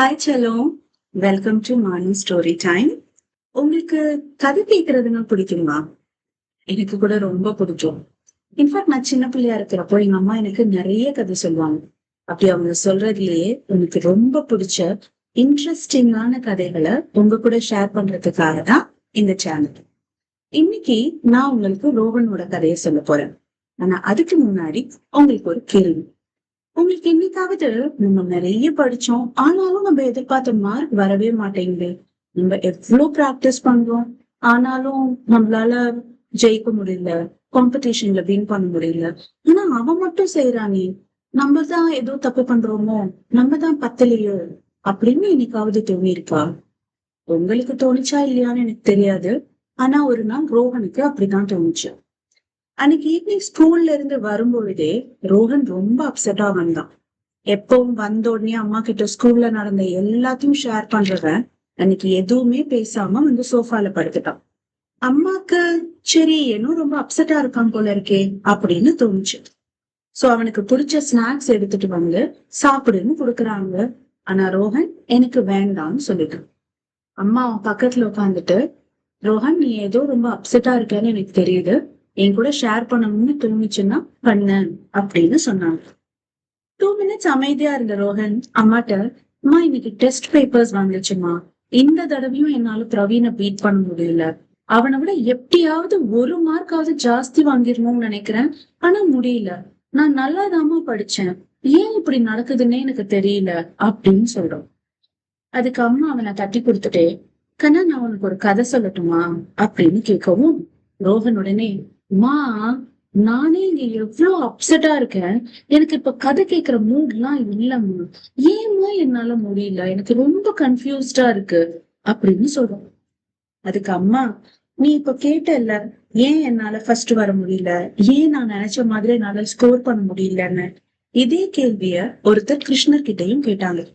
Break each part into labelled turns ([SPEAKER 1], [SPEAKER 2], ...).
[SPEAKER 1] Hi sello welcome to morning story time உங்களுக்கு கதை கேட்கறதுன்னா பிடிக்குமா? எனக்கு கூட ரொம்ப பிடிக்கும். இன்ஃபேக்ட் நான் சின்ன பிள்ளையா இருக்கிறப்போ எங்க அம்மா எனக்கு நிறைய கதை சொல்லுவாங்க. அப்படி அவங்க சொல்றதுலயே எனக்கு ரொம்ப பிடிச்ச இன்ட்ரெஸ்டிங்கான கதைகளை உங்க கூட ஷேர் பண்றதுக்காக தான் இந்த சேனல் இன்னைக்கு நான் உங்களுக்கு ரோகனோட கதையை சொல்ல போறேன். ஆனா அதுக்கு முன்னாடி உங்களுக்கு ஒரு கேள்வி. உங்களுக்கு என்னைக்காவது நம்ம நிறைய படிச்சோம் ஆனாலும் நம்ம எதிர்பார்த்த மார்க் வரவே மாட்டேங்குது. நம்ம எவ்வளவு பிராக்டிஸ் பண்றோம் ஆனாலும் நம்மளால ஜெயிக்க முடியல காம்படிஷன்ல வின் பண்ண முடியல. ஆனா அவன் மட்டும் செய்யறானே நம்ம தான் ஏதோ தப்பு பண்றோமோ நம்ம தான் பத்தலையோ அப்படின்னு என்னைக்காவது தோணியிருக்கா உங்களுக்கு தோணுச்சா இல்லையான்னு எனக்கு தெரியாது. ஆனா ஒரு நாள் ரோஹனுக்கு அப்படிதான் தோணுச்சு. அன்னைக்கு ஈவினிங் ஸ்கூல்ல இருந்து வரும்பொழுதே ரோஹன் ரொம்ப அப்செட்டா வந்தான். எப்பவும் வந்த உடனே அம்மா கிட்ட ஸ்கூல்ல நடந்த எல்லாத்தையும் ஷேர் பண்றவன் அன்னைக்கு எதுவுமே பேசாம வந்து சோஃபால படுத்துட்டான். அம்மாக்கு சரி என்னும் ரொம்ப அப்செட்டா இருக்கான் போல இருக்கே அப்படின்னு தோணுச்சு. சோ அவனுக்கு பிடிச்ச ஸ்நாக்ஸ் எடுத்துட்டு வந்து சாப்பிடுன்னு கொடுக்குறாங்க. ஆனா ரோஹன் எனக்கு வேண்டாம்னு சொல்லிட்டான். அம்மா அவன் பக்கத்துல உட்காந்துட்டு ரோஹன் நீ ஏதோ ரொம்ப அப்செட்டா இருக்கேன்னு எனக்கு தெரியுது. என் கூட ஷேர் பண்ணணும்னு தோணுச்சுன்னா பண்ண அப்படின்னு சொன்னாங்க. டூ மினிட்ஸ் அமைதியா இருந்த ரோஹன் அம்மாட்ட அம்மா இன்னைக்கு டெஸ்ட் பேப்பர்ஸ் வந்துச்சுமா இந்த தடவையும் என்னால பிரவீனை பீட் பண்ண முடியல. அவனை விட எப்படியாவது ஒரு மார்க்காவது ஜாஸ்தி வாங்கிடணும்னு நினைக்கிறேன். ஆனா முடியல. நான் நல்லாதாம்மா படிச்சேன். ஏன் இப்படி நடக்குதுன்னே எனக்கு தெரியல. அப்படின்னு சொல்றோம். அதுக்கு அம்மா அவனை தட்டி கொடுத்துட்டே கண்ணா நான் உனக்கு ஒரு கதை சொல்லட்டுமா? அப்படின்னு கேட்கவும் ரோஹன் உடனே மா நானே இங்க எவ்வளவு அப்செட்டா இருக்கேன். எனக்கு இப்ப கதை கேக்குற மூட் எல்லாம் இல்லம்மா. ஏம்மா என்னால முடியல? எனக்கு ரொம்ப கன்ஃபியூஸ்டா இருக்கு. அப்படின்னு சொல்றோம். அதுக்கு அம்மா நீ இப்ப கேட்டல்ல ஏன் என்னால ஃபர்ஸ்ட் வர முடியல? ஏன் நான் நினைச்ச மாதிரி என்னால ஸ்கோர் பண்ண முடியலன்னு? இதே கேள்விய ஒருத்தர் கிருஷ்ணர் கிட்டயும் கேட்டாங்க.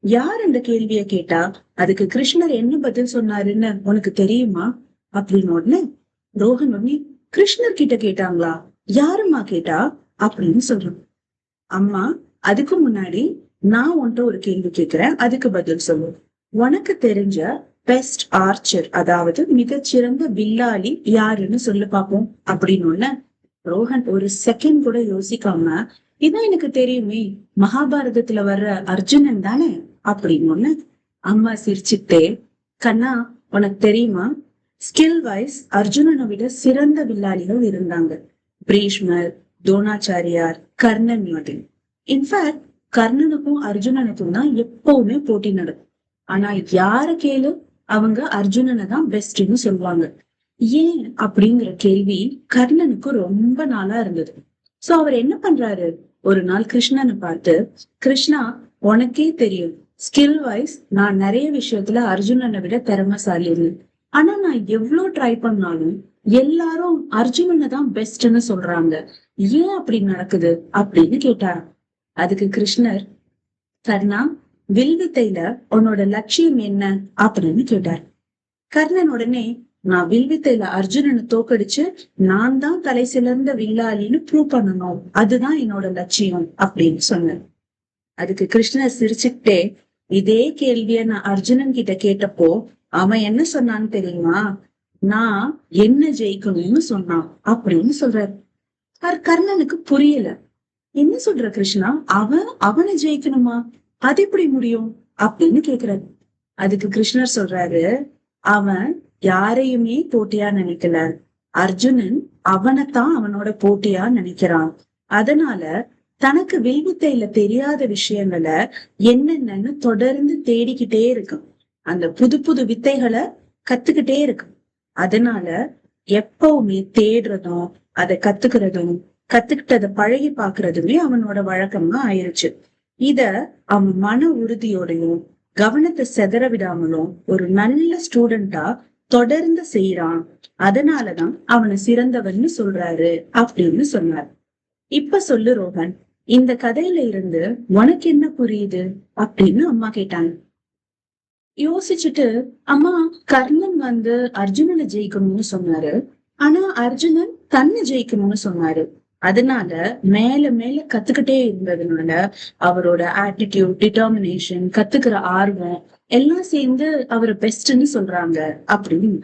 [SPEAKER 1] யார் இந்த கேள்விய கேட்டா? அதுக்கு கிருஷ்ணர் என்ன பதில் சொன்னாருன்னு உனக்கு தெரியுமா? அப்படின்னு உடனே ரோஹன் உடனே கிருஷ்ணர் கிட்ட கேட்டாங்களா? யாருமா கேட்டா? அப்படின்னு சொல்றோம். அம்மா அதுக்கு முன்னாடி நான் உன்ட்ட ஒரு கேள்வி கேட்கிறேன் அதுக்கு பதில் சொல்லு. உனக்கு தெரிஞ்ச பெஸ்ட் ஆர்ச்சர் அதாவது மிகச்சிறந்த வில்லாளி யாருன்னு சொல்லு பாப்போம். அப்படின்னு ரோஹன் ஒரு செகண்ட் கூட யோசிக்காம இதான் எனக்கு தெரியுமே மகாபாரதத்துல வர்ற அர்ஜுனன் தானே? அப்படின்னு அம்மா சிரிச்சுட்டே கண்ணா உனக்கு தெரியுமா? ஸ்கில் வைஸ் அர்ஜுனனை விட சிறந்த வில்லாளிகள் இருந்தாங்க. பிரீஷ்மர் துரோணாச்சாரியார் கர்ணன் மாதிரி. இன்ஃபேக்ட் கர்ணனுக்கும் அர்ஜுனனுக்கும் தான் எப்பவுமே போட்டி நடக்கும். ஆனா யார கேளு அவங்க அர்ஜுனனை தான் பெஸ்ட்னு சொல்லுவாங்க. ஏன் அப்படிங்கிற கேள்வி கர்ணனுக்கு ரொம்ப நாளா இருந்தது. சோ அவர் என்ன பண்றாரு? ஒரு நாள் கிருஷ்ணனை பார்த்து கிருஷ்ணா உனக்கே தெரியும். ஸ்கில் வைஸ் நான் நிறைய விஷயத்துல அர்ஜுனனை விட திறமசாலின்னு. ஆனா நான் எவ்வளவு ட்ரை பண்ணாலும் எல்லாரும் அர்ஜுனனை தான் பெஸ்ட்னு சொல்றாங்க. ஏன் அப்படி நடக்குது அப்படின்னு கேட்டார் அதுக்கு கிருஷ்ணர் கர்ணா வில்வித்தையில உன்னோட லட்சியம் என்ன? அப்படின்னு கேட்டார். கர்ணன் உடனே நான் வில்வித்தையில அர்ஜுனனை தோக்கடிச்சு நான் தான் தலை சிலர்ந்த வில்லாளின்னு ப்ரூவ் பண்ணணும். அதுதான் என்னோட லட்சியம் அப்படின்னு சொன்னேன் அதுக்கு கிருஷ்ணர் சிரிச்சுக்கிட்டே இதே கேள்விய நான் அர்ஜுனன் கிட்ட கேட்டப்போ அவன் என்ன சொன்னான்னு தெரியுமா? நான் என்ன ஜெயிக்கணும்னு சொன்னான் அப்படின்னு சொல்றாரு. கர்ணனுக்கு புரியல. என்ன சொல்ற கிருஷ்ணா? அவன் அவனை ஜெயிக்கணுமா? அது எப்படி முடியும்? அப்படின்னு கேக்குறாரு. அதுக்கு கிருஷ்ணர் சொல்றாரு அவன் யாரையுமே போட்டியா நினைக்கல. அர்ஜுனன் அவனைத்தான் அவனோட போட்டியா நினைக்கிறான். அதனால தனக்கு வில்வித்தையில தெரியாத விஷயங்களை என்னென்னு தொடர்ந்து தேடிக்கிட்டே இருக்கும் அந்த புது புது வித்தைகளை கத்துக்கிட்டே இருக்கு. அதனால எப்பவுமே தேடுறதும் அதை கத்துக்கிறதும் கத்துக்கிட்டத பழகி பாக்குறதுமே அவனோட வழக்கமா ஆயிருச்சு. இத அவன் மன உறுதியோடையும் கவனத்தை செதற விடாமலும் ஒரு நல்ல ஸ்டூடெண்டா தொடர்ந்து செய்யறான் அதனாலதான் அவனை சிறந்தவன்னு சொல்றாரு அப்படின்னு சொன்னார். இப்ப சொல்லு ரோஹன் இந்த கதையில இருந்து உனக்கு என்ன புரியுது அப்படின்னு அம்மா கேட்டாங்க. யோசிச்சுட்டு அம்மா கர்ணன் வந்து அர்ஜுனனை ஜெயிக்கணும்னு சொன்னாரு. ஆனா அர்ஜுனன் தன்னை ஜெயிக்கணும்னு சொன்னாரு. அதனால மேல மேல கத்துக்கிட்டே இருந்ததுனால அவரோட ஆட்டிடியூட் டிட்டர்மினேஷன் கத்துக்கிற ஆர்வம் எல்லாம் சேர்ந்து அவரை பெஸ்ட்னு சொல்றாங்க அப்படின்னு.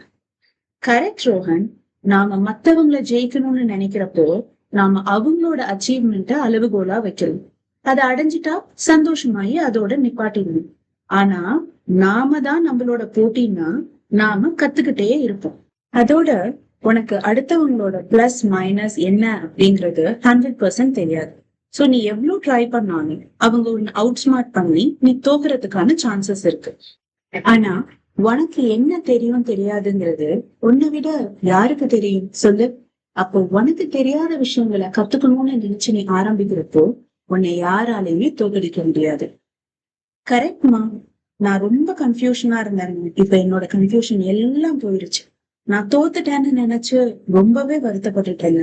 [SPEAKER 1] கரெக்ட் ரோஹன். நாம மத்தவங்களை ஜெயிக்கணும்னு நினைக்கிறப்போ நாம அவங்களோட அச்சீவ்மெண்ட்டை அளவுகோலா வைக்கிறோம் அதை அடைஞ்சிட்டா சந்தோஷமாயி அதோட நிப்பாட்டிடணும். ஆனா நாம தான் நம்மளோட போட்டின்னா நாம கத்துக்கிட்டே இருப்போம். அதோட உனக்கு அடுத்தவங்களோட பிளஸ் மைனஸ் என்ன அப்படிங்கறது ஹண்ட்ரட் பர்சன்ட் தெரியாது. சோ நீ எவ்வளவு ட்ரை பண்ணாலும் அவங்க உன்னை அவுட் ஸ்மார்ட் பண்ணி நீ தோக்குறதுக்கான சான்சஸ் இருக்கு. ஆனா உனக்கு என்ன தெரியும் தெரியாதுங்கிறது உன்னை விட யாருக்கு தெரியும்? சொல்லு. அப்போ உனக்கு தெரியாத விஷயங்களை கத்துக்கணும்னு நினைச்சு நீ ஆரம்பிக்கிறப்போ உன்னை யாராலையுமே தோக்கடிக்க முடியாது. கரெக்ட்மா நான் ரொம்ப கன்ஃபியூஷனா இருந்தேன் இப்ப என்னோட கன்ஃபியூஷன் எல்லாம் போயிருச்சு. நான் தோத்துட்டேன்னு நினைச்சு ரொம்பவே வருத்தப்பட்டுட்டேன்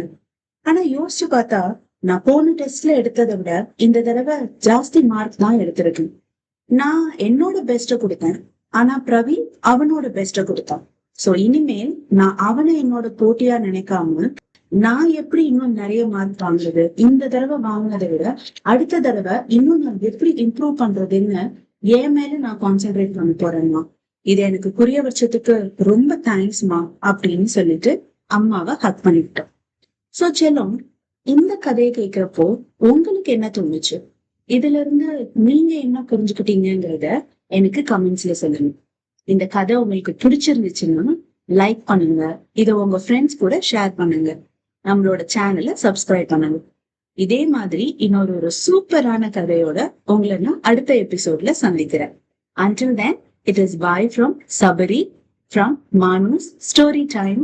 [SPEAKER 1] ஆனா யோசிச்சு பார்த்தா நான் போன டெஸ்ட்ல எடுத்ததை விட இந்த தடவை ஜாஸ்தி மார்க் தான் எடுத்திருக்கேன். நான் என்னோட பெஸ்ட கொடுத்தேன். ஆனா பிரவீன் அவனோட பெஸ்ட கொடுத்தான். சோ இனிமேல் நான் அவனை என்னோட போட்டியா நினைக்காம நான் எப்படி இன்னும் நிறைய மார்க் வாங்குறது இந்த தடவை வாங்கினதை விட அடுத்த தடவை இன்னும் நான் எப்படி இம்ப்ரூவ் பண்றதுன்னு என் மேல நான் கான்சென்ட்ரேட் பண்ண போறேன்மா. இது எனக்கு புரிய வச்சதுக்கு ரொம்ப தேங்க்ஸ்மா அப்படின்னு சொல்லிட்டு அம்மாவை ஹக் பண்ணிக்கிட்டோம். சோ செல்லம் இந்த கதையை கேட்கிறப்போ உங்களுக்கு என்ன தோணுச்சு? இதுல இருந்து நீங்க என்ன புரிஞ்சுக்கிட்டீங்கிறத எனக்கு கமெண்ட்ஸ்ல சொல்லுங்க. இந்த கதை உங்களுக்கு பிடிச்சிருந்துச்சுன்னா லைக் பண்ணுங்க. இதை உங்க ஃப்ரெண்ட்ஸ் கூட ஷேர் பண்ணுங்க. நம்மளோட சேனலை சப்ஸ்கிரைப் பண்ணுங்க. இதே மாதிரி இன்னொரு ஒரு சூப்பரான கதையோட உங்களை நான் அடுத்த எபிசோட்ல சந்திக்கிறேன் until then it is bye from Sabari from Manoos story time